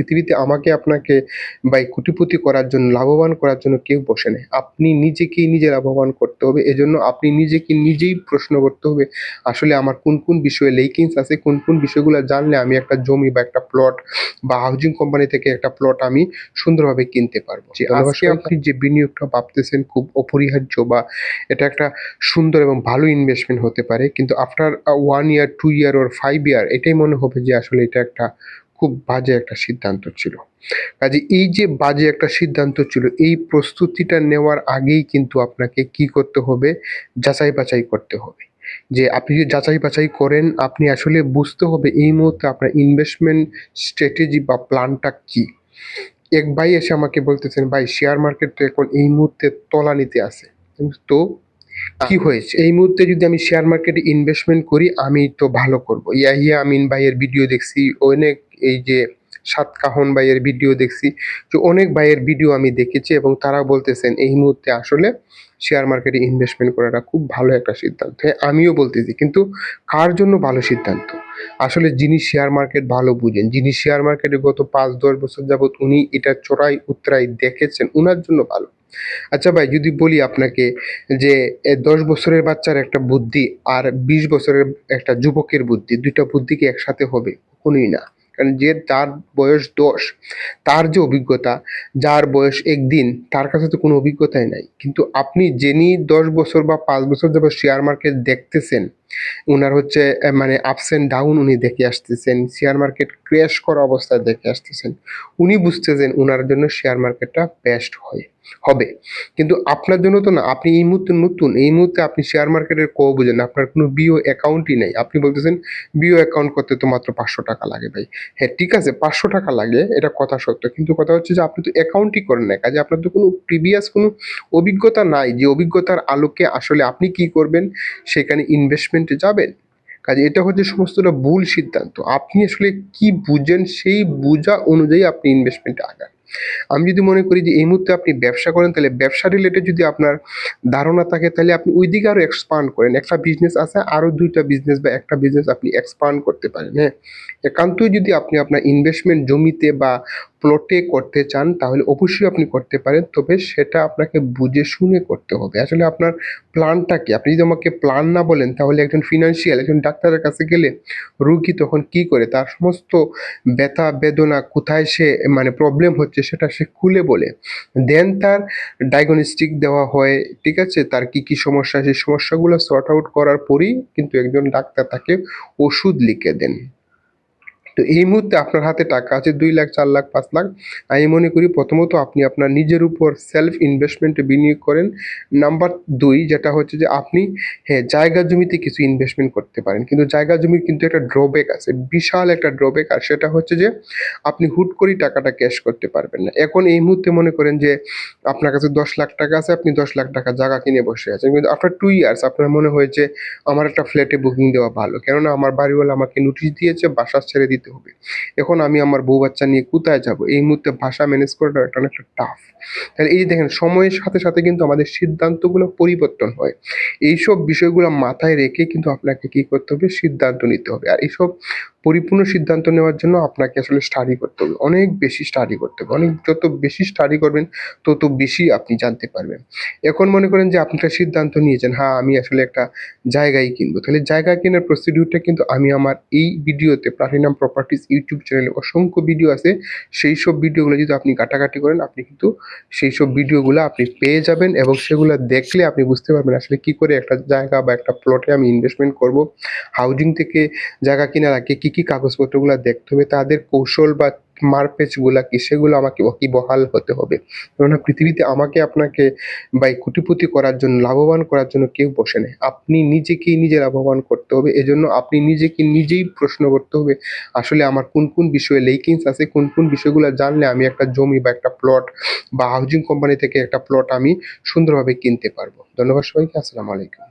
পৃথিবীতে আমাকে আপনাকে বা কোটিপতি করার জন্য লাভবান করার জন্য কেউ বসে নেই। আপনি নিজেকেই নিজে লাভবান করতে হবে। এজন্য আপনি নিজেকে নিজেই প্রশ্ন করতে হবে আসলে আমার কোন কোন বিষয়ে লেকিংস আছে কোন কোন বিষয়গুলো জানলে আমি একটা জমি বা একটা প্লট বা হাউজিং কোম্পানি থেকে একটা প্লট আমি সুন্দরভাবে কিনতে পারব। যে আজকে আপনি যে বিনিয়োগটা ভাবতেছেন খুব অপরিহার্য বা এটা একটা সুন্দর এবং ভালো ইনভেস্টমেন্ট হতে পারে কিন্তু after one year two year or five year এটাই মনে হবে যে আসলে এটা একটা খুব বাজে একটা সিদ্ধান্ত ছিল। কাজে এই যে বাজে একটা সিদ্ধান্ত ছিল, এই প্রস্তুতিটা নেওয়ার আগেই কিন্তু আপনাকে কি করতে হবে? যাচাই বাছাই করতে হবে। যে আপনি যদি যাচাই বাছাই করেন, আপনি আসলে বুঝতে হবে এই মুহূর্তে আপনার ইনভেস্টমেন্ট স্ট্র্যাটেজি বা প্ল্যানটা কি। এক ভাই এসে আমাকে বলতেছেন, ভাই শেয়ার মার্কেট তো এখন এই মুহূর্তে তলানিতে আছে। তো কি হয়েছে? এই মুহূর্তে যদি আমি শেয়ার মার্কেটে ইনভেস্টমেন্ট করি, আমি তো ভালো করব। ইয়াহিয়া আমিন ভাইয়ের ভিডিও দেখছি, অনেক এই যে সাত কাহন ভাইয়ের ভিডিও দেখছি, তো অনেক ভাইয়ের ভিডিও আমি দেখেছি এবং তারা বলতেছেন, এই মুহূর্তে আসলে শেয়ার মার্কেটে ইনভেস্টমেন্ট করাটা খুব ভালো একটা সিদ্ধান্ত। হ্যাঁ আমিও বলতেছি, কিন্তু কার জন্য ভালো সিদ্ধান্ত? আসলে যিনি শেয়ার মার্কেট ভালো বুঝেন, যিনি শেয়ার মার্কেটে গত পাঁচ, দশ বছর যাবত উনি এটা চড়াই উত্তরাই দেখেছেন, উনার জন্য ভালো। আচ্ছা ভাই, যদি বলি আপনাকে যে দশ বছরের বাচ্চার একটা বুদ্ধি আর বিশ বছরের একটা যুবকের বুদ্ধি, দুইটা বুদ্ধি কি একসাথে হবে? কখনোই না। কারণ যে তার বয়স দশ, তার যে অভিজ্ঞতা, যার বয়স একদিন, তার কাছে তো কোনো অভিজ্ঞতাই নাই। কিন্তু আপনি যিনি দশ বছর বা পাঁচ বছর যাবত শেয়ার মার্কেট দেখতেছেন উনার হচ্ছে মানে আপস অ্যান্ড ডাউন উনি দেখে আসতেছেন শেয়ার মার্কেট ক্র্যাশ করা অবস্থায় দেখে আসতেছেন। উনি বুঝতেছেন উনার জন্য শেয়ার মার্কেটটা বেস্ট হয়, হবে। কিন্তু আপনার জন্য তো না, আপনি এই মুহূর্তে নতুন, এই মুহূর্তে আপনি শেয়ার মার্কেটের ক বুঝেন, আপনার কোনো বিও অ্যাকাউন্টই নেই। আপনি বলতেছেন বিও অ্যাকাউন্ট করতে তো মাত্র পাঁচশো টাকা লাগে ভাই। হ্যাঁ ঠিক আছে, পাঁচশো টাকা লাগে, এটা কথা সত্য। কিন্তু কথা হচ্ছে যে, আপনি তো অ্যাকাউন্টই করেন না কাজে আপনার তো কোনো প্রিভিয়াস কোনো অভিজ্ঞতা নাই যে, অভিজ্ঞতার আলোকে আসলে আপনি কি করবেন, সেখানে ইনভেস্টমেন্টে যাবেন। কাজে এটা হচ্ছে সমস্তটা ভুল সিদ্ধান্ত। আপনি আসলে কি বুঝেন সেই বোঝা অনুযায়ী আপনি ইনভেস্টমেন্টে আগান। আমি যদি মনে করি যে এই মুহূর্তে আপনি ব্যবসা করেন, তাহলে ব্যবসা রিলেটেড যদি আপনার ধারণা থাকে, তাহলে আপনি ওই দিকে আরও এক্সপান্ড করেন। একটা বিজনেস আছে আরও দুইটা বিজনেস বা একটা বিজনেস আপনি এক্সপান্ড করতে পারেন হ্যাঁ? একান্তই যদি আপনি আপনার ইনভেস্টমেন্ট জমিতে বা প্লটে করতে চান, তাহলে অবশ্যই আপনি করতে পারেন। তবে সেটা আপনাকে বুঝে শুনে করতে হবে। আসলে আপনার প্ল্যানটা কি? আপনি যদি আমাকে প্ল্যান না বলেন, তাহলে একজন ফিনান্সিয়াল একজন ডাক্তারের কাছে গেলে রুগী তখন কি করে? তার সমস্ত ব্যথা, বেদনা কোথায় সে মানে প্রবলেম হচ্ছে সেটা সে খুলে বলে। দেন তার ডায়াগনস্টিক দেওয়া হয়, ঠিক আছে? তার কি কি সমস্যা, সেই সমস্যাগুলো সর্ট আউট করার পরেই কিন্তু একজন ডাক্তার তাকে ওষুধ লিখে দেন। তো এই মুহূর্তে আপনার হাতে টাকা আছে দুই লাখ, চার লাখ, পাঁচ লাখ। আমি মনে করি প্রথমত আপনি আপনার নিজের উপর সেলফ ইনভেস্টমেন্টে বিনিয়োগ করেন। নাম্বার দুই যেটা হচ্ছে যে আপনি হ্যাঁ জায়গা জমিতে কিছু ইনভেস্টমেন্ট করতে পারেন। কিন্তু জায়গা জমির কিন্তু একটা ড্রব্যাক আছে, বিশাল একটা ড্রব্যাক আর সেটা হচ্ছে যে আপনি হুট করেই টাকাটা ক্যাশ করতে পারবেন না। এখন এই মুহূর্তে মনে করেন যে আপনার কাছে দশ লাখ টাকা আছে, আপনি দশ লাখ টাকা জায়গা কিনে বসে আছেন। কিন্তু আফটার টু ইয়ার্স আপনার মনে হয়েছে, আমার একটা ফ্ল্যাটে বুকিং দেওয়া ভালো। কেননা আমার বাড়িওয়ালা আমাকে নোটিশ দিয়েছে, বাসা ছেড়ে দিতে হবে। এখন আমি আমার বউ বাচ্চা নিয়ে কোথায় যাব? এই মুহূর্তে ভাষা ম্যানেজ করাটা একটা অনেকটা টাফ তাহলে এই যে দেখেন, সময়ের সাথে সাথে কিন্তু আমাদের সিদ্ধান্তগুলো পরিবর্তন হয়। এইসব বিষয়গুলো মাথায় রেখে কিন্তু আপনাকে কি করতে হবে? সিদ্ধান্ত নিতে হবে। আর এইসব পরিপূর্ণ সিদ্ধান্ত নেওয়ার জন্য আপনাকে আসলে স্টাডি করতে হবে। অনেক বেশি স্টাডি করতে হবে। অনেক যত বেশি স্টাডি করবেন, তত বেশি আপনি জানতে পারবেন। এখন মনে করেন যে আপনি একটা সিদ্ধান্ত নিয়েছেন হ্যাঁ আমি আসলে একটা জায়গায় কিনবো। তাহলে জায়গা কেনার প্রসিডিউরটা কিন্তু আমি আমার এই ভিডিওতে প্লাটিনাম প্রপার্টিস ইউটিউব চ্যানেলে অসংখ্য ভিডিও আছে। সেই সব ভিডিওগুলো যদি আপনি কাটাকাটি করেন, আপনি কিন্তু সেই সব ভিডিওগুলো আপনি পেয়ে যাবেন এবং সেগুলো দেখলে আপনি বুঝতে পারবেন আসলে কি করে একটা জায়গা বা একটা প্লটে আমি ইনভেস্টমেন্ট করব। হাউজিং থেকে জায়গা কেনার আগে কি কি কাগজপত্রগুলো দেখতে হবে, তাদের কৌশল বা মারপেচগুলা কি, সেগুলো আমাকে বহাল হতে হবে? কেননা পৃথিবীতে আমাকে আপনাকে বা কুটিপুতি করার জন্য, লাভবান করার জন্য কেউ বসে নেই। আপনি নিজেকেই নিজে লাভবান করতে হবে, এজন্য আপনি নিজেকে নিজেই প্রশ্ন করতে হবে, আসলে আমার কোন কোন বিষয়ে লেকিংস আছে, কোন কোন বিষয়গুলো জানলে আমি একটা জমি বা একটা প্লট বা হাউজিং কোম্পানি থেকে একটা প্লট আমি সুন্দরভাবে কিনতে পারব। ধন্যবাদ সবাইকে, আসসালামু আলাইকুম।